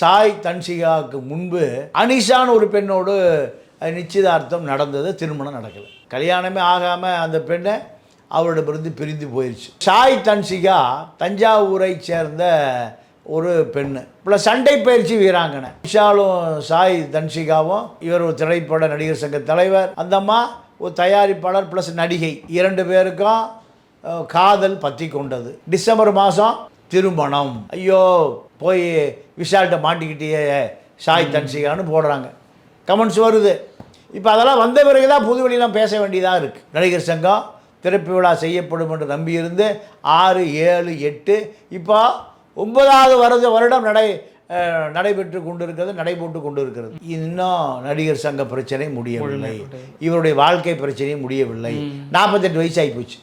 சாய் தன்சிகாவுக்கு முன்பு அனிஷான்னு ஒரு பெண்ணோடு நிச்சயதார்த்தம் நடந்தது திருமணம் நடக்கலை. கல்யாணமே ஆகாமல் அந்த பெண்ணை அவரிடமிருந்து பிரிந்து போயிடுச்சு சாய் தன்சிகா தஞ்சாவூரை சேர்ந்த ஒரு பெண்ணு. ப்ளஸ் சண்டை பயிற்சி வீராங்கனை. விஷாலும் சாய் தன்சிகாவும் இவர் ஒரு திரைப்பட நடிகர் சங்க தலைவர். அந்த அம்மா ஒரு தயாரிப்பாளர் ப்ளஸ் நடிகை. இரண்டு பேருக்கும் காதல் பற்றி கொண்டது. டிசம்பர் மாதம் திருமணம். ஐயோ போய் விஷால்கிட்ட மாட்டிக்கிட்டே சாய் தன்சிகான்னு போடுறாங்க. கமெண்ட்ஸ் வருது. இப்போ அதெல்லாம் வந்த பிறகு தான் புது வழியெல்லாம் பேச வேண்டியதாக இருக்குது நடிகர் சங்கம் திறப்பு விழா செய்யப்படும் என்று நம்பியிருந்து ஆறு ஏழு எட்டு இப்போ ஒன்பதாவது வருட வருடம் நடை நடைபெற்று கொண்டிருக்கிறது நடைபெற்று கொண்டிருக்கிறது. இன்னும் நடிகர் சங்க பிரச்சனை முடியவில்லை. இவருடைய வாழ்க்கை பிரச்சனையும் முடியவில்லை. நாற்பத்தெட்டு வயசு ஆகிப்போச்சு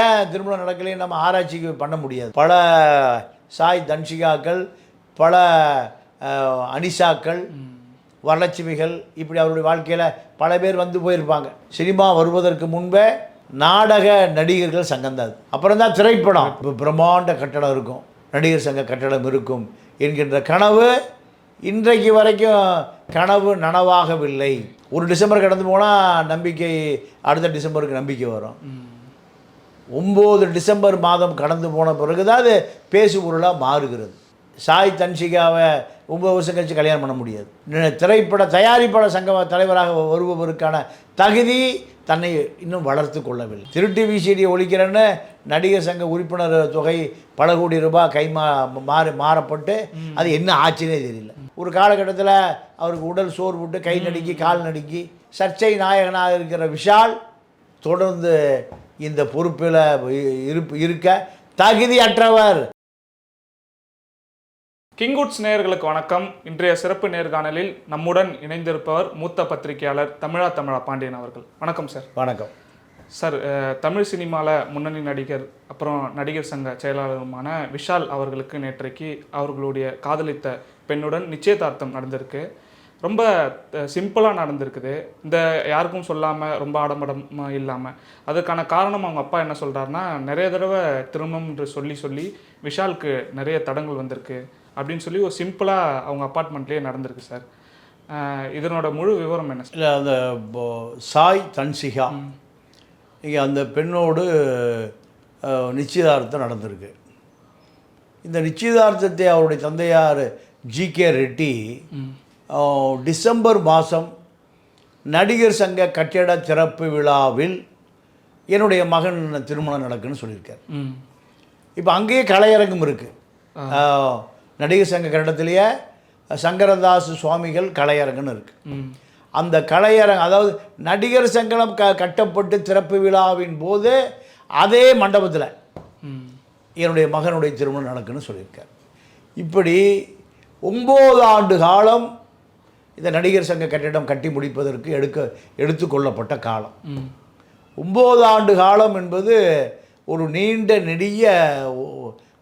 ஏன் திருமணம் நடக்கலையும் நம்ம ஆராய்ச்சிக்கு பண்ண முடியாது. பல சாய் தன்ஷிகாக்கள் பல அனிஷாக்கள் வரலட்சுமிகள் இப்படி அவருடைய வாழ்க்கையில் பல பேர் வந்து போயிருப்பாங்க. சினிமா வருவதற்கு முன்பே நாடக நடிகர்கள் சங்கம் தான் அப்புறம் தான் திரைப்படம். இப்போ பிரம்மாண்ட கட்டடம் இருக்கும். நடிகர் சங்க கட்டடம் இருக்கும் என்கின்ற கனவு இன்றைக்கு வரைக்கும் கனவு நனவாகவில்லை. ஒரு டிசம்பர் கடந்து போனால் நம்பிக்கை அடுத்த டிசம்பருக்கு நம்பிக்கை வரும். ஒம்பது டிசம்பர் மாதம் கடந்து போன பிறகு தான் அது பேசு பொருளாக மாறுகிறது. சாய் தன்சிகாவை ஒம்பது வருஷம் கழிச்சு கல்யாணம் பண்ண முடியாது. திரைப்பட தயாரிப்பாளர் சங்க தலைவராக வருபவருக்கான தகுதி தன்னை இன்னும் வளர்த்து கொள்ளவில்லை. திருட்டு விசிடி ஒழிக்கிறேன்னு நடிகர் சங்க உறுப்பினர் தொகை பல கோடி ரூபாய் கைமா மாறி மாறப்பட்டு அது என்ன ஆச்சுன்னே தெரியல. ஒரு காலகட்டத்தில் அவருக்கு உடல் சோறு விட்டு கை நடுக்கி கால் நடுக்கி சர்ச்சை நாயகனாக இருக்கிற விஷால் தொடர்ந்து இந்த பொறுப்பில் இருப்பு இருக்க தகுதியற்றவர். கிங்குட்ஸ் நேயர்களுக்கு வணக்கம். இன்றைய சிறப்பு நேர்காணலில் நம்முடன் இணைந்திருப்பவர் மூத்த பத்திரிகையாளர் தமிழா தமிழா பாண்டியன் அவர்கள். வணக்கம் சார். வணக்கம். சார் தமிழ் சினிமாவில் முன்னணி நடிகர் அப்புறம் நடிகர் சங்க செயலாளருமான விஷால் அவர்களுக்கு நேற்றைக்கு அவர்களுடைய காதலித்த பெண்ணுடன் நிச்சயதார்த்தம் நடந்திருக்கு. ரொம்ப சிம்பிளாக நடந்திருக்குது. இந்த யாருக்கும் சொல்லாமல் ரொம்ப ஆடம்படமாக இல்லாமல் அதுக்கான காரணம் அவங்க அப்பா என்ன சொல்கிறாருன்னா நிறைய தடவை திருமணம் என்று சொல்லி சொல்லி விஷாலுக்கு நிறைய தடங்கள் வந்திருக்கு. அப்படின்னு சொல்லி ஒரு சிம்பிளாக அவங்க அப்பார்ட்மெண்ட்லேயே நடந்திருக்கு சார். இதனோட முழு விவரம் என்ன இல்லை அந்த சாய் தன்சிகா. இங்கே அந்த பெண்ணோடு நிச்சயதார்த்தம் நடந்திருக்கு. இந்த நிச்சயதார்த்தத்தை அவருடைய தந்தையார் ஜி கே ரெட்டி டிசம்பர் மாதம் நடிகர் சங்க கட்டிட திறப்பு விழாவில் என்னுடைய மகன் திருமணம் நடக்குன்னு சொல்லியிருக்கார். இப்போ அங்கேயே கலையரங்கம் இருக்குது நடிகர் சங்க கட்டடத்திலேயே சங்கரதாஸ் சுவாமிகள் கலையரங்கன்னு இருக்குது அந்த கலையரங்கம் அதாவது நடிகர் சங்கடம் க கட்டப்பட்டு திறப்பு விழாவின் போது அதே மண்டபத்தில் என்னுடைய மகனுடைய திருமணம் நடக்குன்னு சொல்லியிருக்கார். இப்படி ஒம்பது ஆண்டு காலம் இந்த நடிகர் சங்க கட்டிடம் கட்டி முடிப்பதற்கு எடுக்க எடுத்துக்கொள்ளப்பட்ட காலம். ஒம்பது ஆண்டு காலம் என்பது ஒரு நீண்ட நெடிய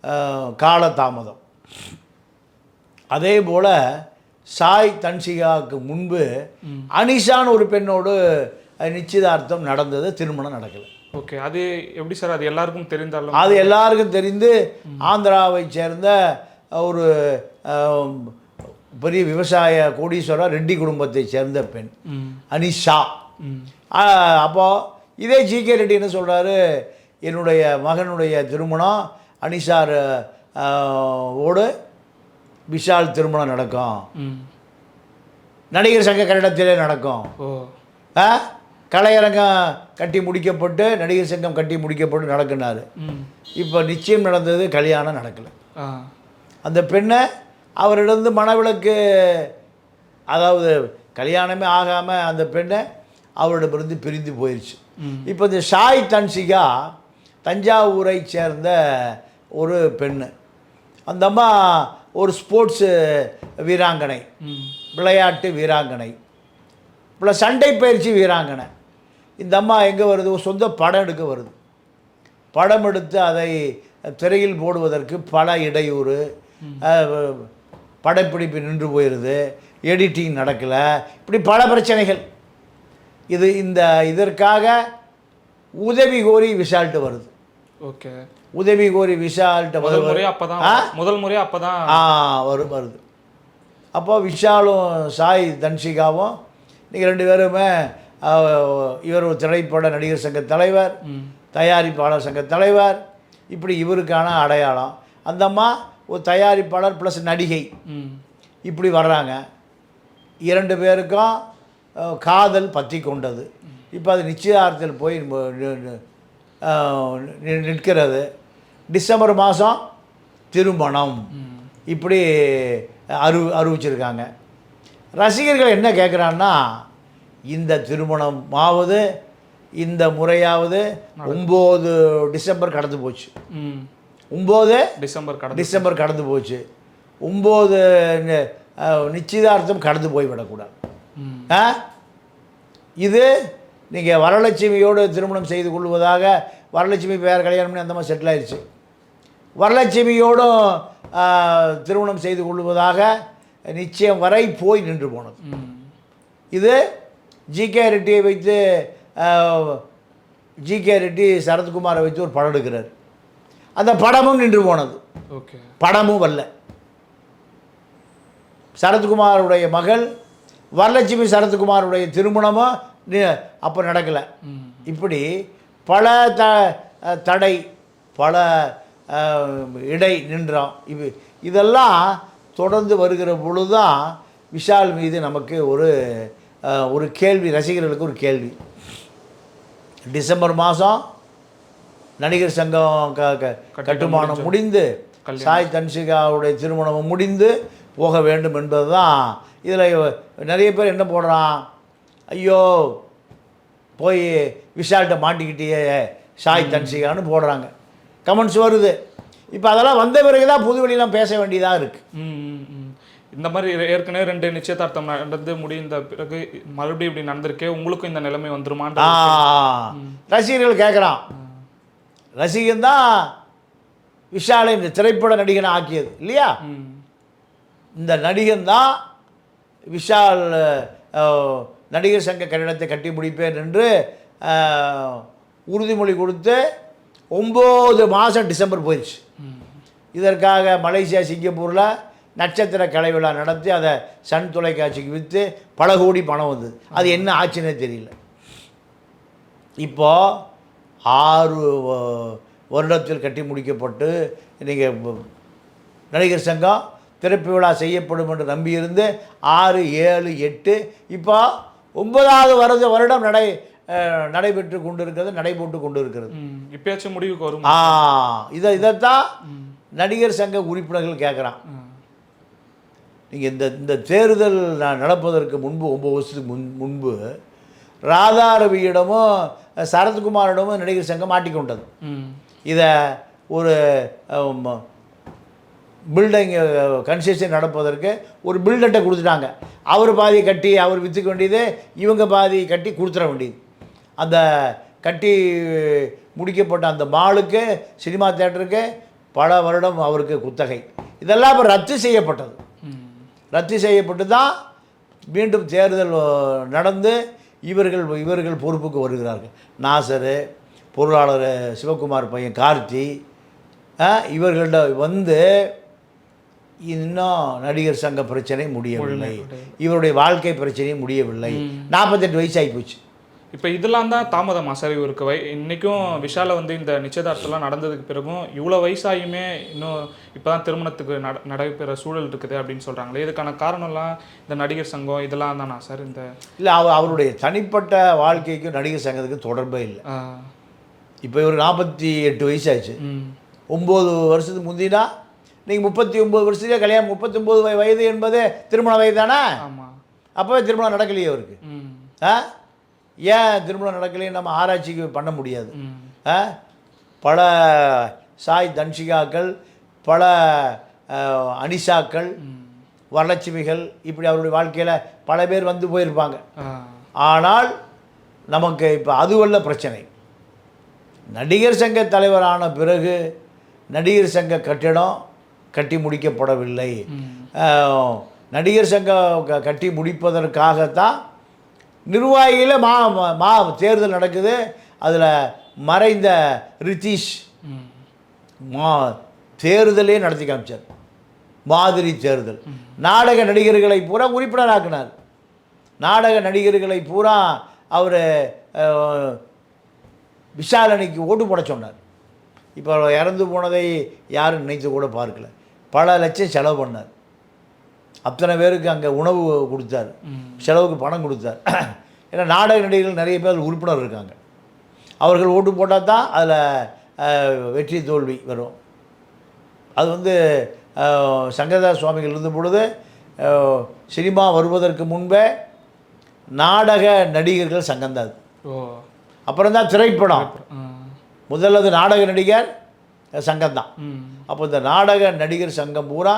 அஹ், காலதாமதம். அதே போல் சாய் தன்சிகாவுக்கு முன்பு அனிஷான்னு ஒரு பெண்ணோடு நிச்சயதார்த்தம் நடந்தது திருமணம் நடக்கலை ஓகே அது எப்படி சார் அது எல்லாருக்கும் தெரிந்தாலும்? அது எல்லாருக்கும் தெரிந்து ஆந்திராவை சேர்ந்த ஒரு பெரிய விவசாய கோடீஸ்வரர் ரெட்டி குடும்பத்தை சேர்ந்த பெண். அனிஷா. ம். ஆஹ் அப்போ இதே ஜிகே ரெட்டி என்ன சொல்கிறாரு என்னுடைய மகனுடைய திருமணம் அனிஷார் ஓடு விஷால் திருமணம் நடக்கும். நடிகர் சங்க கட்டிடத்திலே நடக்கும். ஆ? கலையரங்கம் கட்டி முடிக்கப்பட்டு நடிகர் சங்கம் கட்டி முடிக்கப்பட்டு நடக்குனாரு. இப்போ நிச்சயம் நடந்தது கல்யாணம் நடக்கலை. அந்த பெண்ணை அவரிடந்து மனவிலக்கு அதாவது கல்யாணமே ஆகாமல் அந்த பெண்ணை அவரிடமிருந்து பிரிந்து போயிடுச்சு. இப்போ இந்த ஷாய் தன்சிகா தஞ்சாவூரை சேர்ந்த ஒரு பெண்ணு. அந்த அம்மா ஒரு ஸ்போர்ட்ஸு வீராங்கனை விளையாட்டு வீராங்கனை ப்ளஸ் சண்டை பயிற்சி வீராங்கனை. இந்த அம்மா எங்கே வருது? சொந்த படம் எடுக்க வருது. படம் எடுத்து அதை திரையில் போடுவதற்கு பல இடையூறு படப்பிடிப்பு நின்று போயிடுது எடிட்டிங் நடக்கலை இப்படி பல பிரச்சனைகள். இது இந்த இதற்காக உதவி கோரி விஷால்ட்டு வருது. ஓகே. உதவி கோரி விஷால்ட்ட முதல் முறையா அப்பதான் முதல் முறையா அப்பதான் ஆ வரு வருது. அப்போ விஷாலும் சாய் தன்ஷிகாவும் நீங்கள் ரெண்டு பேருமே இவர் ஒரு திரைப்பட நடிகர் சங்க தலைவர் தயாரிப்பாளர் சங்க தலைவர் இப்படி இவருக்கான அடையாளம். அந்த அம்மா ஒரு தயாரிப்பாளர் ப்ளஸ் நடிகை. இப்படி வர்றாங்க. இரண்டு பேருக்கும் காதல் பற்றி கொண்டது. இப்போ அது நிச்சயதார்த்தத்தில் போய் நிற்கிறது. டிசம்பர் மாதம் திருமணம். இப்படி அறி அறிவிச்சிருக்காங்க. ரசிகர்கள் என்ன கேட்குறான்னா இந்த திருமணம் ஆவது இந்த முறையாவது ஒம்பது டிசம்பர் கடந்து போச்சு. ஒம்பது டிசம்பர் கடந்து டிசம்பர் கடந்து போச்சு. ஒம்பது நிச்சயதார்த்தம் கடந்து போய்விடக்கூடாது. ஆ? இது நீங்கள் வரலட்சுமியோடு திருமணம் செய்து கொள்வதாக வரலட்சுமி பேர் கல்யாணம் அந்த மாதிரி செட்டில் ஆயிடுச்சு வரலட்சுமியோடும் திருமணம் செய்து கொள்வதாக நிச்சயம் வரை போய் நின்று போனது. இது ஜிகே ரெட்டியை வைத்து ஜிகே ரெட்டி சரத்குமாரை வைத்து ஒரு படம் எடுக்கிறார். அந்த படமும் நின்று போனது. ஓகே. படமும் வரல. சரத்குமாருடைய மகள் வரலட்சுமி சரத்குமாருடைய திருமணமும் அப்போ நடக்கலை. இப்படி பல த தடை பல இடை நின்றோம் இது இதெல்லாம் தொடர்ந்து வருகிற பொழுது தான் விஷால் மீது நமக்கு ஒரு ஒரு கேள்வி ரசிகர்களுக்கு ஒரு கேள்வி. டிசம்பர் மாதம் நடிகர் சங்கம் க கட்டுமானம் முடிந்து. சாய் தன்சிகாவுடைய திருமணம் முடிந்து போக வேண்டும் என்பது தான் இதில் நிறைய பேர் என்ன போடுறான்? ஐயோ போய் விஷால்கிட்ட மாட்டிக்கிட்டியே சாய் தன்சிகான்னு போடுறாங்க. கமெண்ட்ஸ் வருது. இப்போ அதெல்லாம் வந்த பிறகு தான் புது வெளியெல்லாம் பேச வேண்டியதாக இருக்குது. இந்த மாதிரி ஏற்கனவே ரெண்டு நிச்சயதார்த்தம் நடந்து முடிந்த பிறகு மறுபடியும் இப்படி நடந்திருக்கே உங்களுக்கும் இந்த நிலைமை வந்துருமான்ற ஆ ரசிகர்கள் கேட்குறான் ரசிகன் தான் விஷாலை இந்த திரைப்பட நடிகனை ஆக்கியது இல்லையா? இந்த நடிகன் தான் விஷால் நடிகர் சங்க கட்டிடத்தை கட்டி முடிப்பேன் என்று உறுதிமொழி கொடுத்து ஒம்பது மாதம் டிசம்பர் போயிடுச்சு. இதற்காக மலேசியா சிங்கப்பூரில் நட்சத்திர கலை விழா நடத்தி அதை சன் தொலைக்காட்சிக்கு விற்று பல கோடி பணம் வந்தது. அது என்ன ஆச்சுன்னே தெரியல. இப்போ ஆறு வருடத்தில் கட்டி முடிக்கப்பட்டு நீங்கள் நடிகர் சங்கம் திறப்பு விழா செய்யப்படும் என்று நம்பியிருந்து ஆறு ஏழு எட்டு இப்போ ஒன்பதாவது வருட வருடம் நடை நடைபெற்று கொண்டிருக்கிறது நடைபோட்டு கொண்டு இருக்கிறது இப்பயாச்சும் முடிவுக்கு வரும். ஆ இதை இதைத்தான் நடிகர் சங்க உறுப்பினர்கள் கேட்குறான். நீங்கள் இந்த இந்த தேர்தல் நடப்பதற்கு முன்பு ஒம்பது வருஷத்துக்கு முன் முன்பு ராதாரவியிடமும் சரத்குமாரிடமும் நடிகர் சங்கம் மாட்டிக்கொண்டது. இதை ஒரு பில்டிங் கன்ஸ்ட்ரக்ஷன் நடப்பதற்கு ஒரு பில்டட்டை கொடுத்துட்டாங்க. அவர் பாதி கட்டி அவர் விற்றுக்க வேண்டியது இவங்க பாதி கட்டி கொடுத்துட வேண்டியது. அந்த கட்டி முடிக்கப்பட்ட அந்த மாலுக்கு சினிமா தேட்டருக்கு பல வருடம் அவருக்கு குத்தகை. இதெல்லாம் இப்போ ரத்து செய்யப்பட்டது. ரத்து செய்யப்பட்டு தான் மீண்டும் தேர்தல் நடந்து இவர்கள் இவர்கள் பொறுப்புக்கு வருகிறார்கள். நாசர் பொருளாளர் சிவகுமார் பையன் கார்த்தி அஹ், இவர்கள்ட்ட வந்து இன்னும் நடிகர் சங்க பிரச்சனை முடியவில்லை. இவருடைய வாழ்க்கை பிரச்சனையும் முடியவில்லை. நாற்பத்தெட்டு வயசு ஆகிப்போச்சு இப்போ இதெல்லாம் தான் தாமதமா சார் இவருக்கு வை இன்னைக்கும் விஷால வந்து இந்த நிச்சயதார்த்தம்லாம் நடந்ததுக்கு பிறகும் இவ்வளோ வயசாகியுமே இன்னும் இப்போ தான் திருமணத்துக்கு நட நடைபெற சூழல் இருக்குது அப்படின்னு சொல்கிறாங்களே இதுக்கான காரணம்லாம் இந்த நடிகர் சங்கம் இதெல்லாம் தானா சார்? இந்த இல்லை அவர் அவருடைய தனிப்பட்ட வாழ்க்கைக்கும் நடிகர் சங்கத்துக்கும் தொடர்பே இல்லை. இப்போ இவர் நாற்பத்தி எட்டு வயசாச்சு ம். ஒம்பது வருஷத்துக்கு முந்தினா நீங்கள் முப்பத்தி ஒம்பது வருஷத்துலேயே கல்யாணம் முப்பத்தொம்போது வய வயது என்பது திருமண வயது தானே? ஆமாம் அப்போவே திருமணம் நடக்கலையே அவருக்கு. ம். ஆ? ஏன் திருமணம் நடக்கலையே நம்ம ஆராய்ச்சிக்கு பண்ண முடியாது. பல சாய் தன்ஷிகாக்கள் பல அனிஷாக்கள் வரலட்சுமிகள் இப்படி அவருடைய வாழ்க்கையில் பல பேர் வந்து போயிருப்பாங்க. ஆனால் நமக்கு இப்போ அதுவல்ல பிரச்சனை. நடிகர் சங்க தலைவரான பிறகு நடிகர் சங்க கட்டிடம் கட்டி முடிக்கப்படவில்லை. நடிகர் சங்கம் கட்டி முடிப்பதற்காகத்தான் நிர்வாகியில் மா மா- தேர்தல் நடக்குது. அதில் மறைந்த ரித்தீஷ் மா தேர்தலே நடத்தி காமிச்சார். மாதிரி தேர்தல். நாடக நடிகர்களை பூரா உறுப்பினராக்கினார். நாடக நடிகர்களை பூரா அவர் விஷால் ஓட்டு போட சொன்னார். இப்போ இறந்து போனதை யாரும் நினைத்து கூட பார்க்கல. பல லட்சம் செலவு பண்ணார். அத்தனை பேருக்கு அங்கே உணவு கொடுத்தார். செலவுக்கு பணம் கொடுத்தார். ஏன்னா நாடக நடிகர்கள் நிறைய பேர் உறுப்பினர் இருக்காங்க. அவர்கள் ஓட்டு போட்டால் தான் அதில் வெற்றி தோல்வி வரும். அது வந்து சங்கரதாஸ் சுவாமிகள் இருந்த பொழுது சினிமா வருவதற்கு முன்பே நாடக நடிகர்கள் சங்கம்தான் அது. ஓ. அப்புறம் தான் திரைப்படம். முதல்ல அது நாடக நடிகர் சங்கம்தான் ம். அப்போ இந்த நாடக நடிகர் சங்கம் பூரா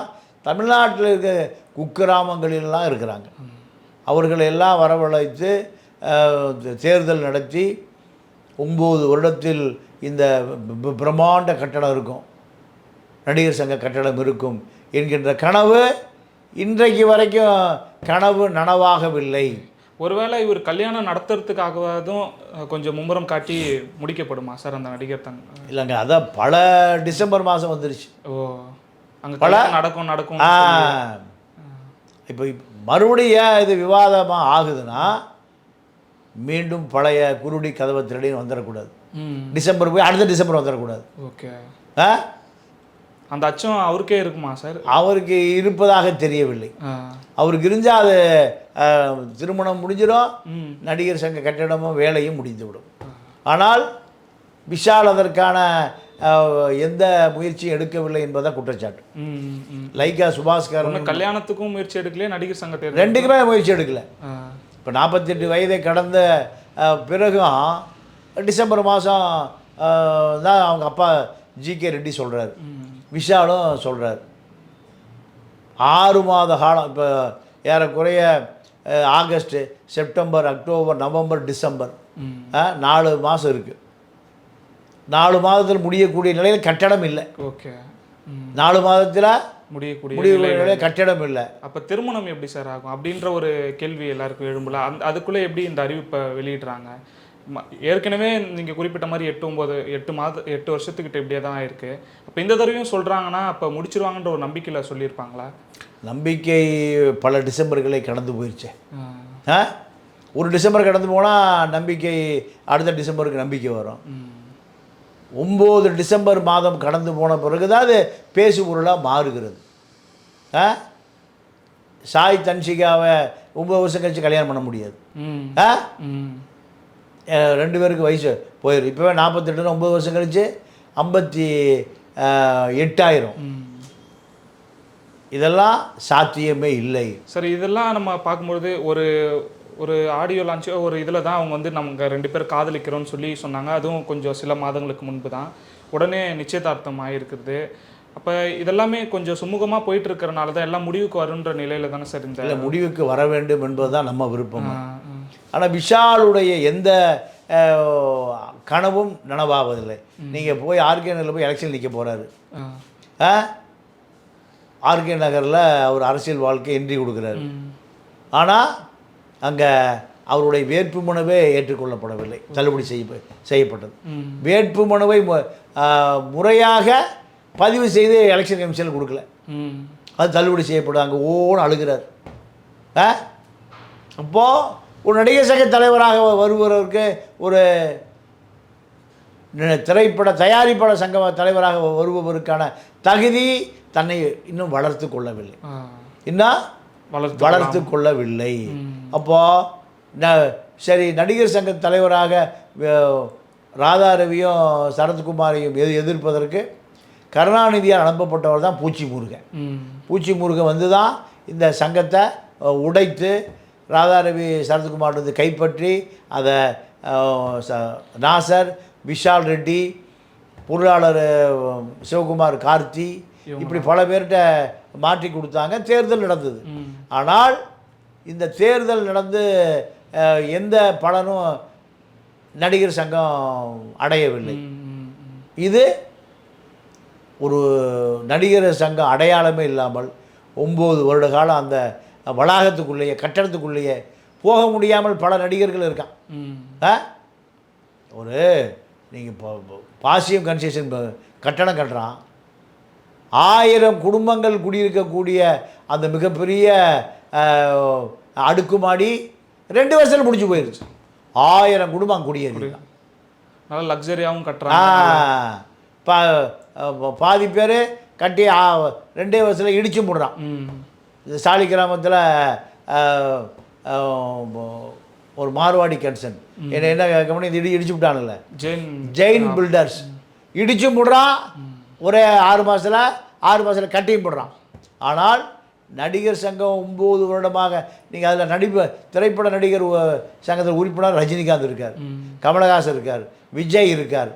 தமிழ்நாட்டில் இருக்க குக்கிராமங்களிலெல்லாம் இருக்கிறாங்க. அவர்களை எல்லாம் வரவழைத்து தேர்தல் நடத்தி ஒம்பது வருடத்தில் இந்த பிரம்மாண்ட கட்டடம் இருக்கும். நடிகர் சங்க கட்டடம் இருக்கும் என்கின்ற கனவு இன்றைக்கு வரைக்கும் கனவு நனவாகவில்லை. ஒருவேளை இவர் கல்யாணம் நடத்துறதுக்காகவதும் அஹ், கொஞ்சம் மும்முரம் காட்டி முடிக்கப்படுமா சார் அந்த நடிகர் தங்க இல்லைங்க அதான் பல டிசம்பர் மாதம் வந்துருச்சு. ஓ. கல்யாணம் நடக்கும் நடக்கும் இப்போ மறுபடியும் இது விவாதமாக ஆகுதுன்னா மீண்டும் பழைய குருடி கதவை திருடின்னு வந்துடக்கூடாது. டிசம்பர் போய் அடுத்த டிசம்பர் வந்துடக்கூடாது. ஓகே. ஆ? அந்த அச்சம் அவருக்கே இருக்குமா சார்? அவருக்கு இருப்பதாக தெரியவில்லை. அவருக்கு இருந்தால் அது திருமணம் முடிஞ்சிடும் நடிகர் சங்க கட்டிடமும் வேலையும் முடிந்துவிடும். ஆனால் விஷால் அதற்கான எந்த முயற்சியும் எடுக்கவில்லை என்பதுதான் குற்றச்சாட்டு. சுபாஸ்கரன் ஒண்ணு கல்யாணத்துக்கும் முயற்சி எடுக்கலையே? நடிகர் சங்க தேர்தல் ரெண்டுக்குமே முயற்சி எடுக்கல. இப்போ நாற்பத்தெட்டு வயதை கடந்த பிறகும் டிசம்பர் மாதம் தான் அவங்க அப்பா ஜி கே ரெட்டி சொல்கிறாரு விஷாலும் சொல்கிறார் ஆறு மாத காலம் இப்போ ஏறக்குறைய அஹ், August September October November December நாலு மாதம் இருக்குது நாலு மாதத்தில் முடியக்கூடிய நிலையில் கட்டடம் இல்லை. ஓகே. நாலு மாதத்தில் முடியக்கூடிய முடியக்கூடிய நிலையில் கட்டடம் இல்லை. அப்ப திருமணம் எப்படி சார் ஆகும்? அப்படின்ற ஒரு கேள்வி எல்லாருக்கும் எழும்புல. அந்த அதுக்குள்ள எப்படி இந்த அறிவிப்பை வெளியிடுறாங்க? ஏற்கனவே நீங்க குறிப்பிட்ட மாதிரி எட்டு ஒன்பது எட்டு மாத எட்டு வருஷத்துக்கிட்ட இப்படியே தான் ஆயிருக்கு அப்ப இந்த தடவையும் சொல்றாங்கன்னா அப்ப முடிச்சிருவாங்கன்ற ஒரு நம்பிக்கையில சொல்லியிருப்பாங்களா? நம்பிக்கை பல டிசம்பர்களை கடந்து போயிடுச்சே ஒரு டிசம்பர் கடந்து போனால் நம்பிக்கை அடுத்த டிசம்பருக்கு நம்பிக்கை வரும். ஒம்பது டிசம்பர் மாதம் கடந்து போன பிறகு தான் அது பேசு பொருளாக மாறுகிறது. ஆ? சாய் தன்சிகாவை ஒம்பது வருஷம் கழிச்சு கல்யாணம் பண்ண முடியாது. ஆ? ரெண்டு பேருக்கு வயசு போயிடும் இப்போவே நாற்பத்தெட்டு ஒம்பது வருஷம் கழிச்சு ஐம்பத்தி எட்டாயிரம். இதெல்லாம் சாத்தியமே இல்லை. சரி இதெல்லாம் நம்ம பார்க்கும்பொழுது ஒரு ஒரு ஆடியோ லான்ச் ஒரு இதில் தான் அவங்க வந்து நமக்கு ரெண்டு பேர் காதலிக்கிறோம்னு சொல்லி சொன்னாங்க. அதுவும் கொஞ்சம் சில மாதங்களுக்கு முன்பு தான் உடனே நிச்சயதார்த்தம் ஆகிருக்குது அப்போ இதெல்லாமே கொஞ்சம் சுமூகமாக போயிட்டு இருக்கிறனால தான் எல்லாம் முடிவுக்கு வருன்ற நிலையில தானே சார் இந்த இல்லை முடிவுக்கு வர வேண்டும் என்பதுதான் நம்ம விருப்பம். ஆனால் விஷாலுடைய எந்த கனவும் நனவாவதில்லை. நீங்கள் போய் ஆர்கே நகரில் போய் எலெக்ஷன் நிற்க போகிறாரு ஆ. ஆர்கே நகரில் அவர் அரசியல் வாழ்க்கை என்ட்ரி கொடுக்குறாரு. ஆனால் அங்கே அவருடைய வேட்புமனுவே ஏற்றுக்கொள்ளப்படவில்லை. தள்ளுபடி செய்ய செய்யப்பட்டது. ம். வேட்புமனுவை மு- அஹ், முறையாக பதிவு செய்து எலெக்ஷன் கமிஷனில் கொடுக்கல. அது தள்ளுபடி செய்யப்படும். அங்கே ஓன்னு அழுகிறார். ஆ? அப்போது ஒரு நடிகர் சங்க தலைவராக வருபவருக்கு ஒரு திரைப்பட தயாரிப்பாள சங்க தலைவராக வருபவருக்கான தகுதி தன்னை இன்னும் வளர்த்து கொள்ளவில்லை. இன்னும் வளர்த்து கொள்ளவில்லை. அப்போது ந சரி நடிகர் சங்க தலைவராக அஹ், ராதா ரவியும் சரத்குமாரையும் எது எதிர்ப்பதற்கு கருணாநிதியால் அனுப்பப்பட்டவர் தான் பூச்சி முருகன். பூச்சி முருகன் வந்து தான் இந்த சங்கத்தை உடைத்து ராதாரவி சரத்குமார் வந்து கைப்பற்றி அதை நாசர் விஷால் ரெட்டி பொருளாளர் சிவகுமார் கார்த்தி இப்படி பல பேர்கிட்ட மாற்றி கொடுத்தாங்க தேர்தல் நடந்தது. ஆனால் இந்த தேர்தல் நடந்து எந்த பலனும் நடிகர் சங்கம் அடையவில்லை. இது ஒரு நடிகர் சங்கம் அடையாளமே இல்லாமல் ஒம்பது வருட காலம் அந்த வளாகத்துக்குள்ளேயே கட்டடத்துக்குள்ளேயே போக முடியாமல் பல நடிகர்கள் இருக்கான். ஒரு நீங்கள் இப்போ பாசியம் கன்ஸ்ட்ரக்ஷன் கட்டடம் கட்டுறான். ஆயிரம் குடும்பங்கள் குடியிருக்கக்கூடிய அந்த மிகப்பெரிய அடுக்குமாடி ரெண்டு வருஷத்தில் முடிஞ்சு போயிருச்சு. ஆயிரம் குடும்பம் குடியேறி. நல்லா லக்ஸரியாவும் ஆ கட்டுறாங்க பா பாதி பேர் கட்டி ரெண்டே வருஷத்தில் இடிச்சு போடுறான். சாலி கிராமத்தில் ஒரு மார்வாடி கன்சன். என்ன என்ன கம்பெனி இது இடி இடிச்சு விட்டானுல்ல ஜெயின் ஜெயின் பில்டர்ஸ். இடிச்சு போடுறான். ஒரே ஆறு மாதத்தில் ஆறு மாதத்தில் கட்டியும் போடுறான். ஆனால் நடிகர் சங்கம் ஒம்பது வருடமாக நீங்கள் அதில் நடிப்பு திரைப்பட நடிகர் சங்கத்தில் உறுப்பினர் ரஜினிகாந்த் இருக்கார் கமலஹாசன் இருக்கார் விஜய் இருக்கார்.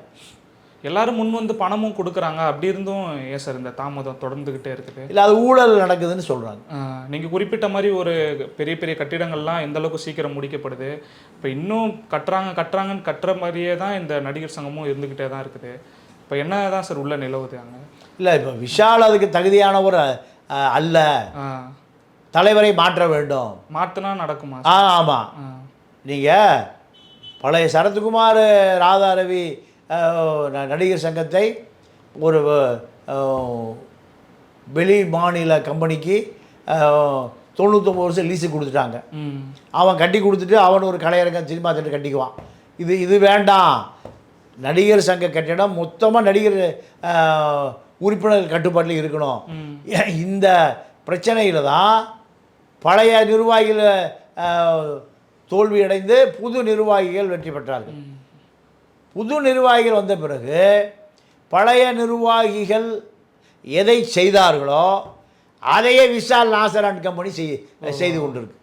எல்லாரும் முன் வந்து பணமும் கொடுக்குறாங்க. அப்படி இருந்தும் ஏன் சார் இந்த தாமதம் தொடர்ந்துகிட்டே இருக்குது. இல்லை அது ஊழல் நடக்குதுன்னு சொல்கிறாங்க ஆஹ் நீங்க குறிப்பிட்ட மாதிரி ஒரு பெரிய பெரிய கட்டிடங்கள்லாம் எந்த அளவுக்கு சீக்கிரம் முடிக்கப்படுது? இப்போ இன்னும் கட்டுறாங்க கட்டுறாங்கன்னு கட்டுற மாதிரியே தான் இந்த நடிகர் சங்கமும் இருந்துக்கிட்டே தான் இருக்குது. இப்போ என்ன தான் சார் உள்ள நிலவுது அங்கே? இல்லை இப்போ விஷால் அதுக்கு தகுதியானவர் அஹ், அல்ல. தலைவரை மாற்ற வேண்டும். மாற்றினா நடக்குமா? ஆ ஆமாம். நீங்கள் பழைய சரத்குமார் ராதாரவி நடிகர் சங்கத்தை ஒரு வெளி மாநில கம்பெனிக்கு தொண்ணூத்தொம்பது வருஷம் லீஸு கொடுத்துட்டாங்க. ம். அவன் கட்டி கொடுத்துட்டு அவன் ஒரு கலையரங்கம் சினிமா தேட்டர் கட்டிக்குவான். இது இது வேண்டாம். நடிகர் சங்க கட்டிடம் மொத்தமாக நடிகர் அஹ், உறுப்பினர் கட்டுப்பாட்டில் இருக்கணும். இந்த பிரச்சனையில் தான் பழைய நிர்வாகிகள் தோல்வியடைந்து புது நிர்வாகிகள் வெற்றி பெற்றார்கள். புது நிர்வாகிகள் வந்த பிறகு பழைய நிர்வாகிகள் எதை செய்தார்களோ அதையே விஷால் நாசரான் கம்பெனி செய் செய்து கொண்டிருக்கு.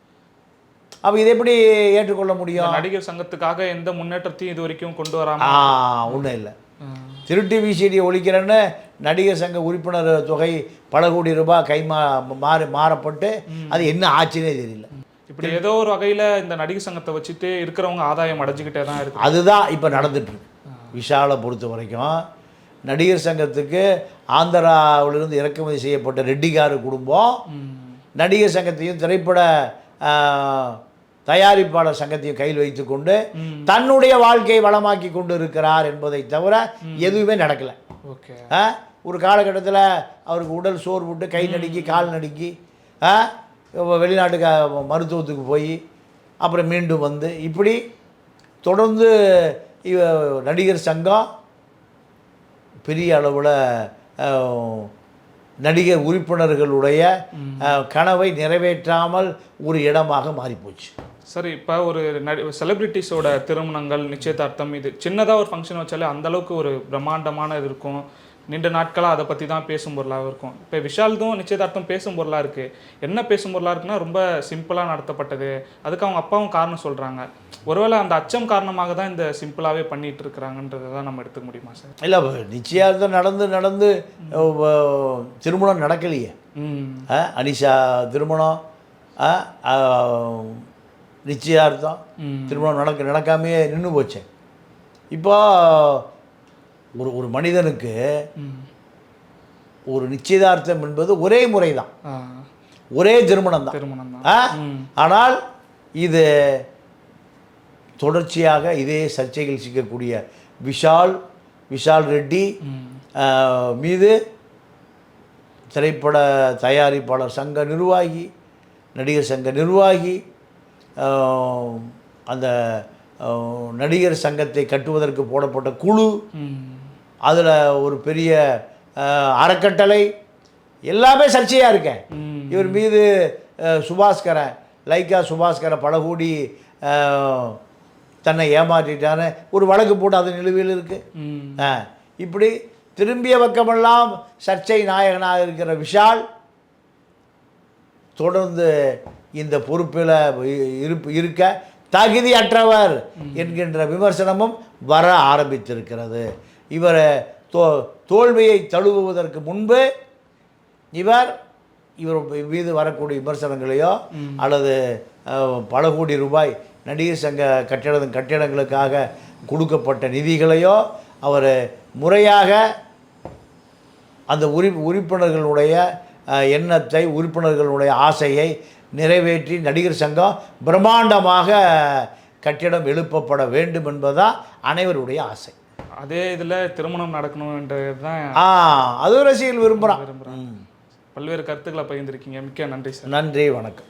அப்போ இதை எப்படி ஏற்றுக்கொள்ள முடியும்? நடிகர் சங்கத்துக்காக எந்த முன்னேற்றத்தையும் இது வரைக்கும் கொண்டு வராம ஆ ஒன்றும் இல்லை. திருட்டு விசிடி ஒழிக்கிறேன்னு நடிகர் சங்க உறுப்பினர் தொகை பல கோடி ரூபாய் கைமா மாறி மாறப்பட்டு அது என்ன ஆச்சுன்னே தெரியல. இப்படி ஏதோ ஒரு வகையில இந்த நடிகர் சங்கத்தை வச்சுட்டு இருக்கிறவங்க ஆதாயம் அடைஞ்சுக்கிட்டே தான் இருக்கு. அதுதான் இப்போ நடந்துட்டுருக்கு. விஷாலை பொறுத்த வரைக்கும் நடிகர் சங்கத்துக்கு ஆந்திராவிலிருந்து இறக்குமதி செய்யப்பட்ட ரெட்டிகாரு குடும்பம். நடிகர் சங்கத்தையும் திரைப்பட தயாரிப்பாளர் சங்கத்தையும் கையில் வைத்துக்கொண்டு. தன்னுடைய வாழ்க்கையை வளமாக்கி கொண்டு இருக்கிறார் என்பதை தவிர எதுவுமே நடக்கலை ஓகே? ஒரு காலகட்டத்தில் அவருக்கு உடல் சோர் விட்டு கை நடுக்கி கால் நடுக்கி? வெளிநாட்டுக்கு மருத்துவத்துக்கு போய் அப்புறம் மீண்டும் வந்து இப்படி தொடர்ந்து நடிகர் சங்கம் பெரிய அளவில் நடிகர் உறுப்பினர்களுடைய கனவை நிறைவேற்றாமல் ஒரு இடமாக மாறிப்போச்சு சரி இப்போ ஒரு செலிபிரிட்டிஸோட திருமணங்கள் நிச்சயதார்த்தம் இது சின்னதாக ஒரு ஃபங்க்ஷன் வச்சாலே அந்த அளவுக்கு ஒரு பிரம்மாண்டமான இது இருக்கும். நீண்ட நாட்களாக அதை பற்றி தான் பேசும் பொருளாக இருக்கும். இப்போ விஷால்தும் நிச்சயதார்த்தம் பேசும் பொருளாக இருக்குது என்ன பேசும் பொருளாக இருக்குன்னா ரொம்ப சிம்பிளாக நடத்தப்பட்டது. அதுக்கு அவங்க அப்பாவும் காரணம் சொல்கிறாங்க ஒருவேளை அந்த அச்சம் காரணமாக தான் இந்த சிம்பிளாகவே பண்ணிட்டு இருக்கிறாங்கன்றதை தான் நம்ம எடுத்துக்க முடியுமா சார்? இல்லை நிச்சயார்த்தம் நடந்து நடந்து திருமணம் நடக்கலையே. அனிஷா திருமணம் நிச்சயார்த்தம். திருமணம் நடக்க நடக்காமையே நின்று போச்சு. இப்போ ஒரு ஒரு மனிதனுக்கு ஒரு நிச்சயதார்த்தம் என்பது ஒரே முறை தான் ஒரே திருமணம் தான் திருமணம் தான் ஆனால் இது தொடர்ச்சியாக இதே சர்ச்சைகள் சிக்கக்கூடிய விஷால் விஷால் ரெட்டி மீது திரைப்பட தயாரிப்பாளர் சங்க நிர்வாகி நடிகர் சங்க நிர்வாகி அந்த நடிகர் சங்கத்தை கட்டுவதற்கு போடப்பட்ட குழு அதில் ஒரு பெரிய அறக்கட்டளை எல்லாமே சர்ச்சையாக இருக்கேன் இவர் மீது அஹ், சுபாஸ்கரன் லைக்கா சுபாஸ்கரன் பல கோடி தன்னை ஏமாற்றிட்டான்னு ஒரு வழக்கு போட்டு அது நிலுவையில் இருக்குது இப்படி திரும்பிய பக்கமெல்லாம் சர்ச்சை நாயகனாக இருக்கிற விஷால் தொடர்ந்து இந்த பொறுப்பில் இருப்பு இருக்க தகுதியற்றவர் என்கின்ற விமர்சனமும் வர ஆரம்பித்திருக்கிறது. இவரை தோ தோல்வியை தழுவுவதற்கு முன்பு இவர் இவர் மீது வரக்கூடிய விமர்சனங்களையோ அல்லது பல கோடி ரூபாய் நடிகர் சங்க கட்டிட கட்டிடங்களுக்காக கொடுக்கப்பட்ட நிதிகளையோ அவர் முறையாக அந்த உறுி உறுப்பினர்களுடைய எண்ணத்தை உறுப்பினர்களுடைய ஆசையை நிறைவேற்றி நடிகர் சங்கம் பிரம்மாண்டமாக கட்டிடம் எழுப்பப்பட வேண்டும் என்பதுதான் அனைவருடைய ஆசை. அதே இதில் திருமணம் நடக்கணுன்றது தான் ஆ அதுவும் ரசிகர்கள் விரும்புகிறான் விரும்புகிறேன் பல்வேறு கருத்துக்களை பகிர்ந்திருக்கீங்க. மிக்க நன்றி சார். நன்றி வணக்கம்.